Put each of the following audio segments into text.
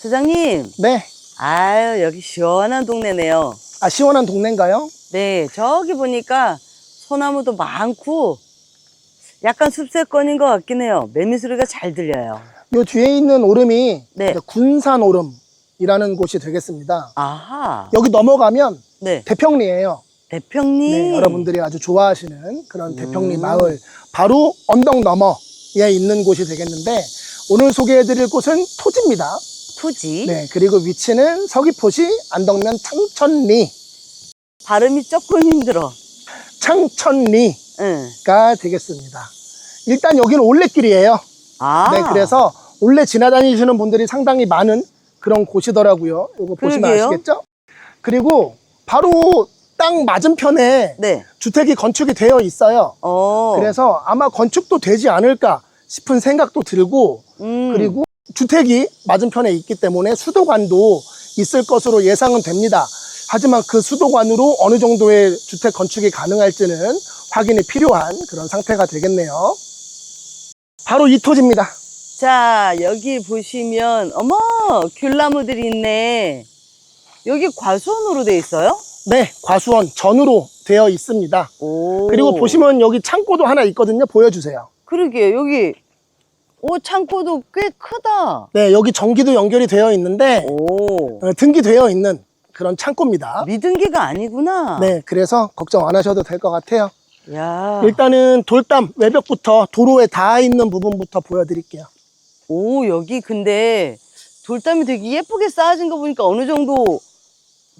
사장님, 네. 아유, 여기 시원한 동네네요. 아, 시원한 동네인가요? 네, 저기 보니까 소나무도 많고 약간 숲세권인 것 같긴 해요. 매미 소리가 잘 들려요. 요 뒤에 있는 오름이 네. 군산 오름이라는 곳이 되겠습니다. 아하. 여기 넘어가면 네. 대평리예요. 대평리. 네, 여러분들이 아주 좋아하시는 그런 음. 대평리 마을 바로 언덕 너머에 있는 곳이 되겠는데 오늘 소개해드릴 곳은 토지입니다. 토지. 네, 그리고 위치는 서귀포시 안덕면 창천리가 발음이 조금 힘들어. 창천리가 응. 되겠습니다. 일단 여기는 올레길이에요. 아. 네, 그래서 올레 지나다니시는 분들이 상당히 많은 그런 곳이더라고요. 이거 보시면 그러게요. 아시겠죠? 그리고 바로 땅 맞은편에 네. 주택이 건축이 되어 있어요. 어. 그래서 아마 건축도 되지 않을까 싶은 생각도 들고 음. 그리고 주택이 맞은편에 있기 때문에 수도관도 있을 것으로 예상은 됩니다. 하지만 그 수도관으로 어느 정도의 주택 건축이 가능할지는 확인이 필요한 그런 상태가 되겠네요. 바로 이 토지입니다. 자, 여기 보시면 어머, 귤나무들이 있네. 여기 과수원으로 돼 있어요? 네, 과수원 전으로 되어 있습니다. 오. 그리고 보시면 여기 창고도 하나 있거든요. 보여주세요. 그러게요. 여기 오 창고도 꽤 크다. 네, 여기 전기도 연결이 되어 있는데 오. 어, 등기되어 있는 그런 창고입니다. 미등기가 아니구나. 네, 그래서 걱정 안 하셔도 될 것 같아요. 야. 일단은 돌담 외벽부터 도로에 닿아 있는 부분부터 보여드릴게요. 오, 여기 근데 돌담이 되게 예쁘게 쌓아진 거 보니까 어느 정도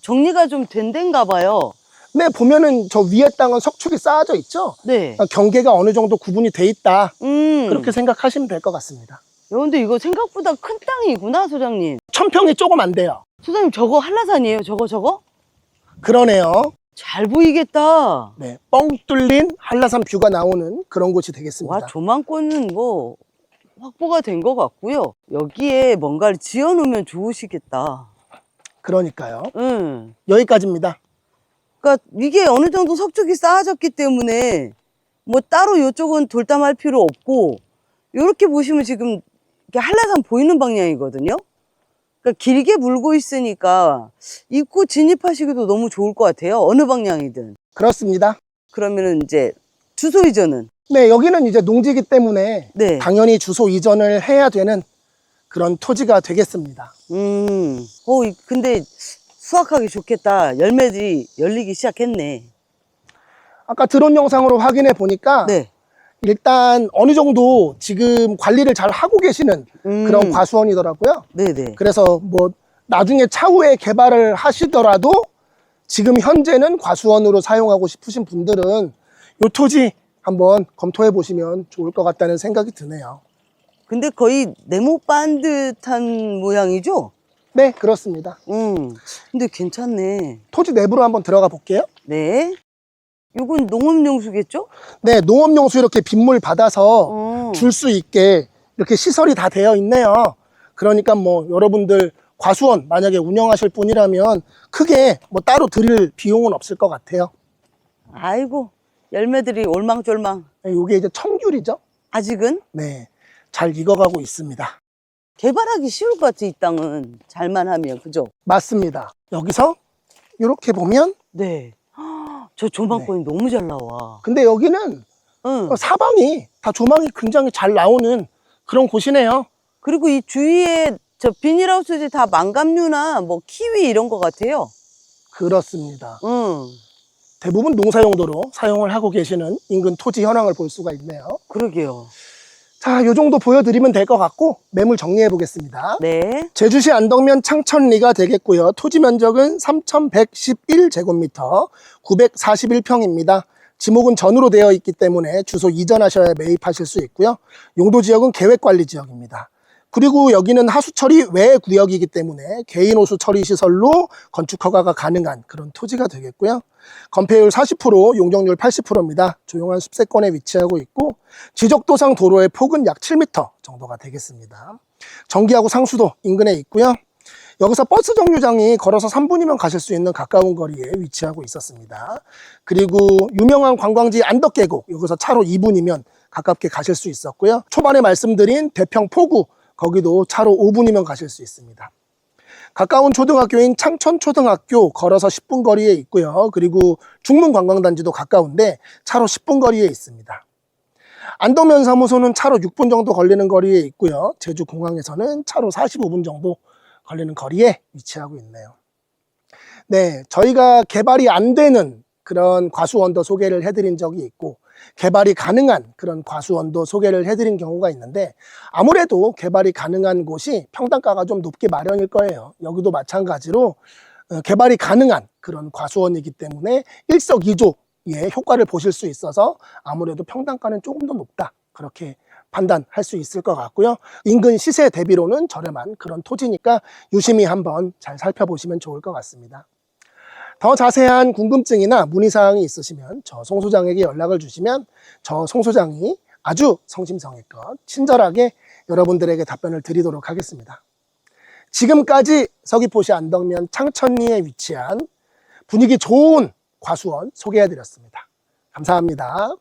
정리가 좀 된 데인가 봐요. 네, 보면은 저 위에 땅은 석축이 쌓아져 있죠? 네. 아, 경계가 어느 정도 구분이 돼 있다. 음. 그렇게 생각하시면 될 것 같습니다. 야, 근데 이거 생각보다 큰 땅이구나, 소장님. 천평이 조금 안 돼요. 소장님, 저거 한라산이에요? 저거, 저거? 그러네요. 잘 보이겠다. 네, 뻥 뚫린 한라산 뷰가 나오는 그런 곳이 되겠습니다. 와, 조망권은 뭐 확보가 된 것 같고요. 여기에 뭔가를 지어 놓으면 좋으시겠다. 그러니까요. 응. 여기까지입니다. 그러니까 이게 어느 정도 석축이 쌓아졌기 때문에 뭐 따로 이쪽은 돌담할 필요 없고 이렇게 보시면 지금 이렇게 한라산 보이는 방향이거든요. 그러니까 길게 물고 있으니까 입구 진입하시기도 너무 좋을 것 같아요. 어느 방향이든. 그렇습니다. 그러면은 이제 주소 이전은 네, 여기는 이제 농지기 때문에 네. 당연히 주소 이전을 해야 되는 그런 토지가 되겠습니다. 음. 어, 이- 근데 수확하기 좋겠다. 열매들이 열리기 시작했네. 아까 드론 영상으로 확인해 보니까 네. 일단 어느 정도 지금 관리를 잘 하고 계시는 음. 그런 과수원이더라고요. 네네. 그래서 뭐 나중에 차후에 개발을 하시더라도 지금 현재는 과수원으로 사용하고 싶으신 분들은 이 토지 한번 검토해 보시면 좋을 것 같다는 생각이 드네요. 근데 거의 네모 반듯한 모양이죠? 네, 그렇습니다. 음. 근데 괜찮네. 토지 내부로 한번 들어가 볼게요. 네. 요건 농업용수겠죠? 네, 농업용수 이렇게 빗물 받아서 어. 줄 수 있게 이렇게 시설이 다 되어 있네요. 그러니까 뭐 여러분들 과수원 만약에 운영하실 분이라면 크게 뭐 따로 드릴 비용은 없을 것 같아요. 아이고, 열매들이 올망졸망. 이게 이제 청귤이죠. 아직은 네, 잘 익어가고 있습니다. 개발하기 쉬울 것 같아, 이 땅은. 잘만 하면, 그죠? 맞습니다. 여기서 이렇게 보면 네. 헉, 저 조망권이 너무 잘 나와. 근데 여기는 응. 사방이 다 조망이 굉장히 잘 나오는 그런 곳이네요. 그리고 이 주위에 저 비닐하우스들이 다 망감류나 뭐 키위 이런 것 같아요. 그렇습니다. 응. 대부분 농사 용도로 사용을 하고 계시는 인근 토지 현황을 볼 수가 있네요. 그러게요. 자, 요 정도 보여드리면 될 것 같고 매물 정리해 보겠습니다. 네. 제주시 안덕면 창천리가 되겠고요. 토지 면적은 3,111제곱미터, 941평입니다. 지목은 전으로 되어 있기 때문에 주소 이전하셔야 매입하실 수 있고요. 용도 지역은 계획관리 지역입니다. 그리고 여기는 하수 처리 외 구역이기 때문에 개인 호수 처리 시설로 건축 허가가 가능한 그런 토지가 되겠고요. 건폐율 40%, 용적률 80%입니다. 조용한 숲세권에 위치하고 있고 지적도상 도로의 폭은 약 7m 정도가 되겠습니다. 전기하고 상수도 인근에 있고요. 여기서 버스 정류장이 걸어서 3분이면 가실 수 있는 가까운 거리에 위치하고 있었습니다. 그리고 유명한 관광지 안덕계곡 여기서 차로 2분이면 가깝게 가실 수 있었고요. 초반에 말씀드린 대평 포구 거기도 차로 5분이면 가실 수 있습니다. 가까운 초등학교인 창천초등학교 걸어서 10분 거리에 있고요. 그리고 중문관광단지도 가까운데 차로 10분 거리에 있습니다. 안동면 사무소는 차로 6분 정도 걸리는 거리에 있고요. 제주공항에서는 차로 45분 정도 걸리는 거리에 위치하고 있네요. 네, 저희가 개발이 안 되는 그런 과수원도 소개를 해드린 적이 있고 개발이 가능한 그런 과수원도 소개를 해드린 경우가 있는데 아무래도 개발이 가능한 곳이 평당가가 좀 높게 마련일 거예요. 여기도 마찬가지로 어, 개발이 가능한 그런 과수원이기 때문에 일석이조의 효과를 보실 수 있어서 아무래도 평당가는 조금 더 높다. 그렇게 판단할 수 있을 것 같고요. 인근 시세 대비로는 저렴한 그런 토지니까 유심히 한번 잘 살펴보시면 좋을 것 같습니다. 더 자세한 궁금증이나 문의사항이 있으시면 저 송 소장에게 연락을 주시면 저 송 소장이 아주 성심성의껏 친절하게 여러분들에게 답변을 드리도록 하겠습니다. 지금까지 서귀포시 안덕면 창천리에 위치한 분위기 좋은 과수원 소개해드렸습니다. 감사합니다.